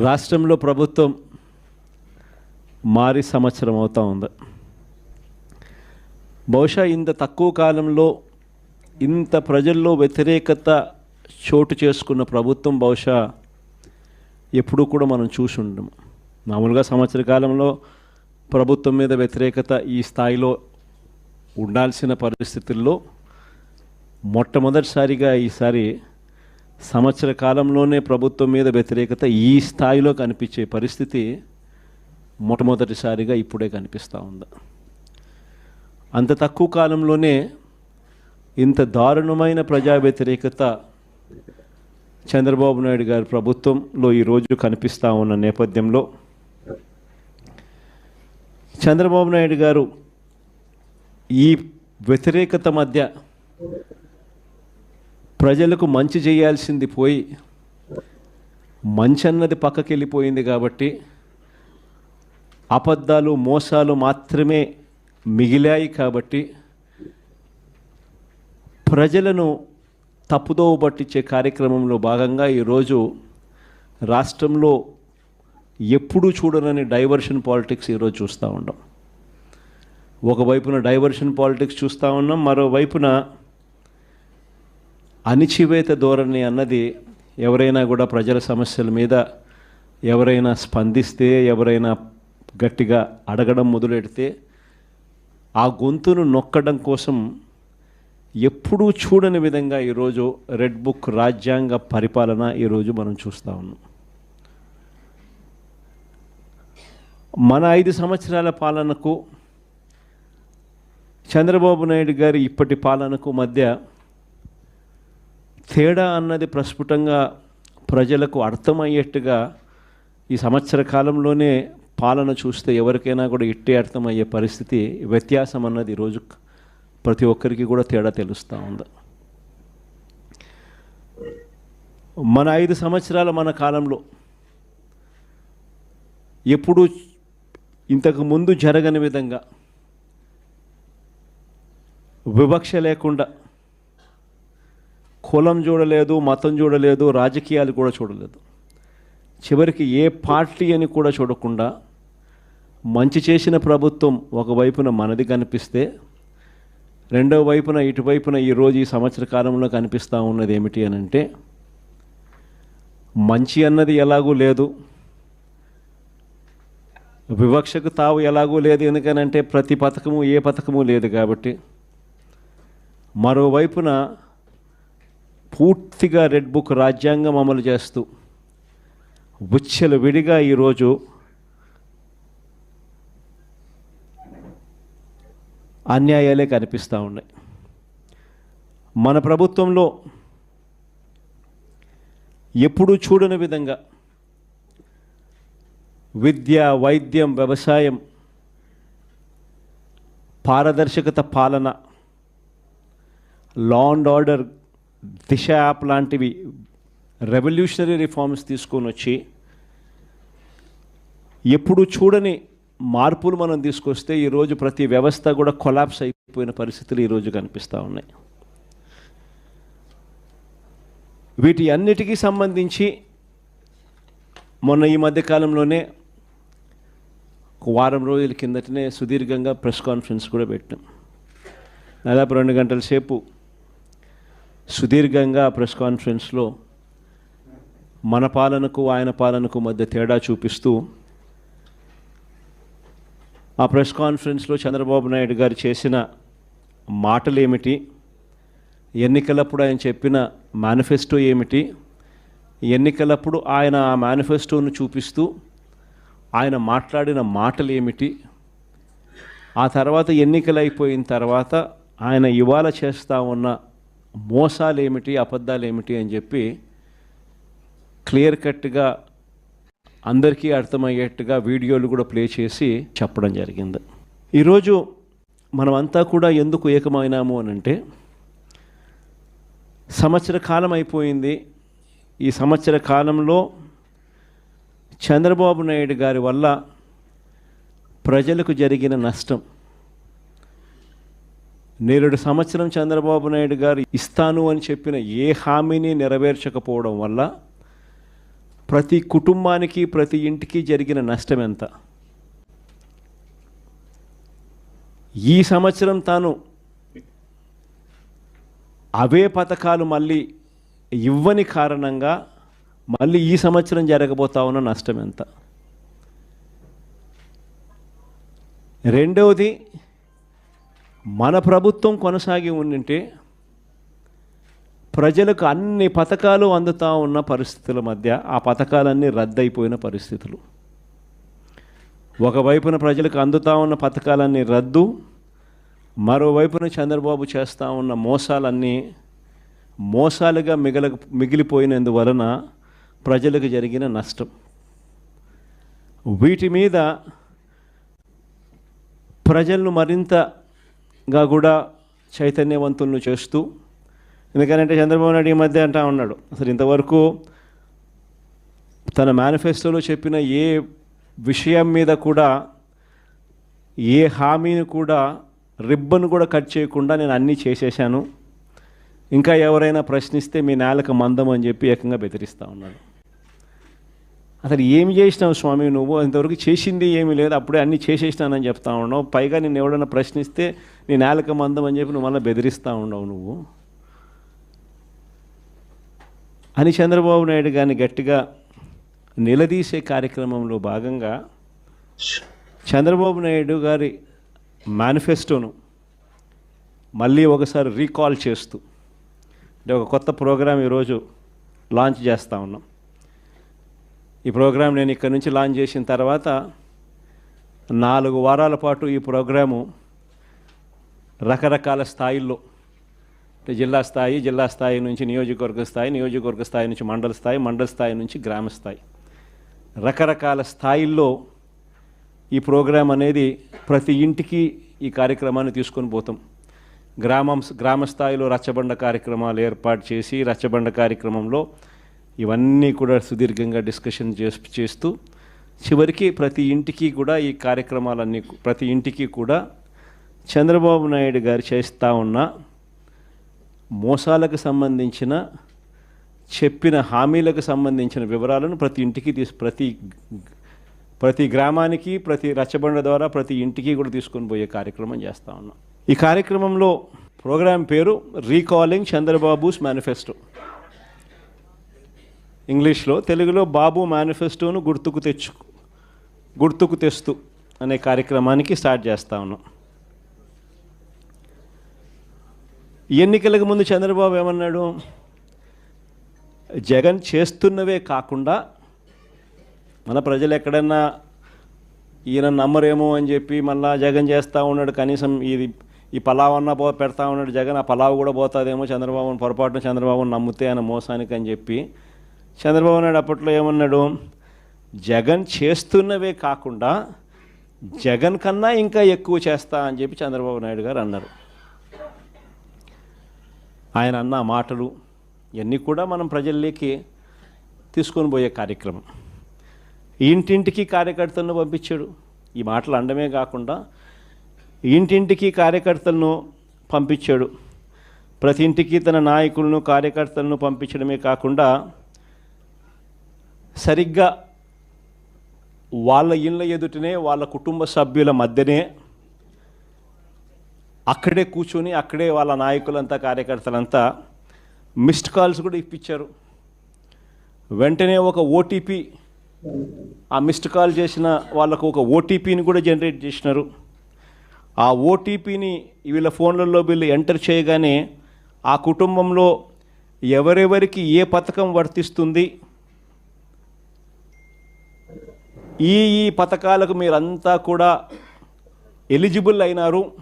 రాష్ట్రంలో ప్రభుత్వం మారి సంవత్సరం అవుతూ ఉంది. బహుశా ఇంత తక్కువ కాలంలో ఇంత ప్రజల్లో వ్యతిరేకత చోటు చేసుకున్న ప్రభుత్వం బహుశా ఎప్పుడూ కూడా మనం చూసి ఉండం మామూలుగా సంవత్సర కాలంలో ప్రభుత్వం మీద వ్యతిరేకత ఈ స్థాయిలో ఉండాల్సిన పరిస్థితుల్లో మొట్టమొదటిసారిగా ఈసారి సంవత్సర కాలంలోనే ప్రభుత్వం మీద వ్యతిరేకత ఈ స్థాయిలో కనిపించే పరిస్థితి మొట్టమొదటిసారిగా ఇప్పుడే కనిపిస్తూ ఉంది. అంత తక్కువ కాలంలోనే ఇంత దారుణమైన ప్రజా వ్యతిరేకత చంద్రబాబు నాయుడు గారి ప్రభుత్వంలో ఈరోజు కనిపిస్తూ ఉన్న నేపథ్యంలో చంద్రబాబు నాయుడు గారు ఈ వ్యతిరేకత మధ్య ప్రజలకు మంచి చేయాల్సింది పోయి మంచి అన్నది పక్కకి వెళ్ళిపోయింది కాబట్టి అబద్ధాలు మోసాలు మాత్రమే మిగిలాయి కాబట్టి ప్రజలను తప్పుదోవ పట్టించే కార్యక్రమంలో భాగంగా ఈరోజు రాష్ట్రంలో ఎప్పుడూ చూడనని డైవర్షన్ పాలిటిక్స్ ఈరోజు చూస్తూ ఉన్నాం. ఒకవైపున డైవర్షన్ పాలిటిక్స్ చూస్తూ ఉన్నాం మరోవైపున అణిచివేత ధోరణి అన్నది ఎవరైనా కూడా ప్రజల సమస్యల మీద ఎవరైనా స్పందిస్తే ఎవరైనా గట్టిగా అడగడం మొదలెడితే ఆ గొంతును నొక్కడం కోసం ఎప్పుడూ చూడని విధంగా ఈరోజు రెడ్ బుక్ రాజ్యాంగ పరిపాలన ఈరోజు మనం చూస్తూ ఉన్నాం. మన ఐదు సంవత్సరాల పాలనకు చంద్రబాబు నాయుడు గారి ఇప్పటి పాలనకు మధ్య తేడా అన్నది ప్రస్ఫుటంగా ప్రజలకు అర్థమయ్యేట్టుగా ఈ సంవత్సర కాలంలోనే పాలన చూస్తే ఎవరికైనా కూడా ఇట్టే అర్థమయ్యే పరిస్థితి వ్యత్యాసం అన్నది ఈరోజు ప్రతి ఒక్కరికి కూడా తేడా తెలుస్తూ ఉంది. మన ఐదు సంవత్సరాల మన కాలంలో ఎప్పుడూ ఇంతకు ముందు జరగని విధంగా వివక్ష లేకుండా కులం చూడలేదు మతం చూడలేదు రాజకీయాలు కూడా చూడలేదు. చివరికి ఏ పార్టీ అని కూడా చూడకుండా మంచి చేసిన ప్రభుత్వం ఒకవైపున మనది కనిపిస్తే రెండవ వైపున ఇటువైపున ఈరోజు ఈ సంవత్సర కాలంలో కనిపిస్తూ ఉన్నది ఏమిటి అని అంటే మంచి అన్నది ఎలాగూ లేదు వివక్షకు తావు ఎలాగూ లేదు ఎందుకనంటే ప్రతి పథకము ఏ పథకము లేదు కాబట్టి మరోవైపున పూర్తిగా రెడ్ బుక్ రాజ్యాంగం అమలు చేస్తూ ఉచ్చలు విడిగా ఈరోజు అన్యాయాలే కనిపిస్తూ ఉన్నాయి. మన ప్రభుత్వంలో ఎప్పుడూ చూడని విధంగా విద్య వైద్యం వ్యవసాయం పారదర్శకత పాలన law and order Disha app లాంటివి రెవల్యూషనరీ రిఫార్మ్స్ తీసుకొని వచ్చి ఎప్పుడు చూడని మార్పులు మనం తీసుకొస్తే ఈరోజు ప్రతి వ్యవస్థ కూడా కొలాప్స్ అయిపోయిన పరిస్థితులు ఈరోజు కనిపిస్తూ ఉన్నాయి. వీటి అన్నిటికీ సంబంధించి మొన్న ఈ మధ్యకాలంలోనే ఒక వారం రోజుల కిందటనే సుదీర్ఘంగా ప్రెస్ కాన్ఫరెన్స్ కూడా పెట్టాం. దాదాపు రెండు గంటల సేపు సుదీర్ఘంగా ప్రెస్ కాన్ఫరెన్స్లో మన పాలనకు ఆయన పాలనకు మధ్య తేడా చూపిస్తూ ఆ ప్రెస్ కాన్ఫరెన్స్లో చంద్రబాబు నాయుడు గారు చేసిన మాటలు ఏమిటి ఎన్నికలప్పుడు ఆయన చెప్పిన మేనిఫెస్టో ఏమిటి? ఎన్నికలప్పుడు ఆయన ఆ మేనిఫెస్టోను చూపిస్తూ ఆయన మాట్లాడిన మాటలు ఏమిటి ఆ తర్వాత ఎన్నికలు అయిపోయిన తర్వాత ఆయన ఇవాళ చేస్తూ ఉన్న మోసాలు ఏమిటి అబద్ధాలు ఏమిటి అని చెప్పి క్లియర్ కట్గా అందరికీ అర్థమయ్యేట్టుగా వీడియోలు కూడా ప్లే చేసి చెప్పడం జరిగింది. ఈరోజు మనమంతా కూడా ఎందుకు ఏకమైనాము అని అంటే సంవత్సర కాలం అయిపోయింది. ఈ సంవత్సర కాలంలో చంద్రబాబు నాయుడు గారి వల్ల ప్రజలకు జరిగిన నష్టం నేరుడు సంవత్సరం చంద్రబాబు నాయుడు గారు ఇస్తాను అని చెప్పిన ఏ హామీని నెరవేర్చకపోవడం వల్ల ప్రతి కుటుంబానికి ప్రతి ఇంటికి జరిగిన నష్టం ఎంత? ఈ సంవత్సరం తాను అవే పథకాలు మళ్ళీ ఇవ్వని కారణంగా మళ్ళీ ఈ సంవత్సరం జరగబోతా ఉన్న నష్టం ఎంత? రెండవది మన ప్రభుత్వం కొనసాగి ఉండింటే ప్రజలకు అన్ని పథకాలు అందుతా ఉన్న పరిస్థితుల మధ్య ఆ పథకాలన్నీ రద్దయిపోయిన పరిస్థితులు. ఒకవైపున ప్రజలకు అందుతా ఉన్న పథకాలన్నీ రద్దు మరోవైపున చంద్రబాబు చేస్తూ ఉన్న మోసాలన్నీ మోసాలుగా మిగల మిగిలిపోయినందువలన ప్రజలకు జరిగిన నష్టం. వీటి మీద ప్రజలను మరింత గా కూడా చైతన్యవంతులను చేస్తూ ఎందుకంటే చంద్రబాబు నాయుడు ఈ మధ్య అంటా ఉన్నాడు అసలు ఇంతవరకు తన మేనిఫెస్టోలో చెప్పిన ఏ విషయం మీద కూడా ఏ హామీని కూడా రిబ్బన్ కూడా కట్ చేయకుండా నేను అన్నీ చేసేసాను. ఇంకా ఎవరైనా ప్రశ్నిస్తే మీ నేలకు మందం అని చెప్పి ఏకంగా బెదిరిస్తూ ఉన్నాడు. అసలు ఏమి చేసినావు స్వామి? నువ్వు ఇంతవరకు చేసింది ఏమీ లేదు అప్పుడే అన్నీ చేసేసినానని చెప్తా ఉన్నావు. పైగా నేను ఎవడన్నా ప్రశ్నిస్తే నేను నేలక మందం అని చెప్పి నువ్వు మళ్ళీ బెదిరిస్తూ ఉన్నావు నువ్వు. అని చంద్రబాబు నాయుడు గారిని గట్టిగా నిలదీసే కార్యక్రమంలో భాగంగా చంద్రబాబు నాయుడు గారి మేనిఫెస్టోను మళ్ళీ ఒకసారి రీకాల్ చేస్తూ అంటే ఒక కొత్త ప్రోగ్రాం ఈరోజు లాంచ్ చేస్తూ ఉన్నాం. ఈ ప్రోగ్రాం నేను ఇక్కడ నుంచి లాంచ్ చేసిన తర్వాత నాలుగు వారాల పాటు ఈ ప్రోగ్రాము రకరకాల స్థాయిల్లో అంటే జిల్లా స్థాయి జిల్లా స్థాయి నుంచి నియోజకవర్గ స్థాయి నియోజకవర్గ స్థాయి నుంచి మండల స్థాయి మండల స్థాయి నుంచి గ్రామ స్థాయి. రకరకాల స్థాయిల్లో ఈ ప్రోగ్రాం అనేది ప్రతి ఇంటికి ఈ కార్యక్రమాన్ని తీసుకొని పోతాం. గ్రామం గ్రామ స్థాయిలో రచ్చబండ కార్యక్రమాలు ఏర్పాటు చేసి రచ్చబండ కార్యక్రమంలో ఇవన్నీ కూడా సుదీర్ఘంగా డిస్కషన్ చేస్- చేస్తూ చివరికి ప్రతి ఇంటికి కూడా ఈ కార్యక్రమాలన్నీ ప్రతి ఇంటికి కూడా చంద్రబాబు నాయుడు గారు చేస్తూ ఉన్న మోసాలకు సంబంధించిన చెప్పిన హామీలకు సంబంధించిన వివరాలను ప్రతి ఇంటికి తీసు ప్రతి ప్రతి గ్రామానికి ప్రతి రచ్చబండ ద్వారా ప్రతి ఇంటికి కూడా తీసుకొని పోయే కార్యక్రమం చేస్తూ ఉన్నాం. ఈ కార్యక్రమంలో ప్రోగ్రాం పేరు రీకాలింగ్ చంద్రబాబుస్ మేనిఫెస్టో. ఇంగ్లీష్లో తెలుగులో బాబు మేనిఫెస్టోను గుర్తుకు తెచ్చు గుర్తుకు తెస్తూ అనే కార్యక్రమానికి స్టార్ట్ చేస్తా ఉన్నాం. ఎన్నికలకు ముందు చంద్రబాబు ఏమన్నాడు? జగన్ చేస్తున్నవే కాకుండా మన ప్రజలు ఎక్కడన్నా ఈయన నమ్మరేమో అని చెప్పి మళ్ళా జగన్ చేస్తూ ఉన్నాడు కనీసం ఇది ఈ పలావ్ అన్న పో పెడతా ఉన్నాడు జగన్ ఆ పలావ్ కూడా పోతుందేమో చంద్రబాబుని పొరపాటున చంద్రబాబుని నమ్మితే ఆయన మోసానికి అని చెప్పి చంద్రబాబు నాయుడు అప్పట్లో ఏమన్నాడు? జగన్ చేస్తున్నవే కాకుండా జగన్ కన్నా ఇంకా ఎక్కువ చేస్తా అని చెప్పి చంద్రబాబు నాయుడు గారు అన్నారు. ఆయన అన్న మాటలు ఇవన్నీ కూడా మనం ప్రజల్లోకి తీసుకొని పోయే కార్యక్రమం. ఇంటింటికి కార్యకర్తలను పంపించాడు. ఈ మాటలు అండమే కాకుండా ఇంటింటికి కార్యకర్తలను పంపించాడు. ప్రతి ఇంటికి తన నాయకులను కార్యకర్తలను పంపించడమే కాకుండా సరిగ్గా వాళ్ళ ఇళ్ళ ఎదుటనే వాళ్ళ కుటుంబ సభ్యుల మధ్యనే అక్కడే కూర్చొని అక్కడే వాళ్ళ నాయకులంతా కార్యకర్తలంతా మిస్డ్ కాల్స్ కూడా ఇప్పించారు. వెంటనే ఒక ఓటీపీ ఆ మిస్డ్ కాల్ చేసిన వాళ్ళకు ఒక ఓటీపీని కూడా జనరేట్ చేసినారు. ఆ ఓటీపీని వీళ్ళ ఫోన్లలో వీళ్ళు ఎంటర్ చేయగానే ఆ కుటుంబంలో ఎవరెవరికి ఏ పథకం వర్తిస్తుంది ఈ ఈ పథకాలకు మీరంతా కూడా ఎలిజిబుల్ అయినారు.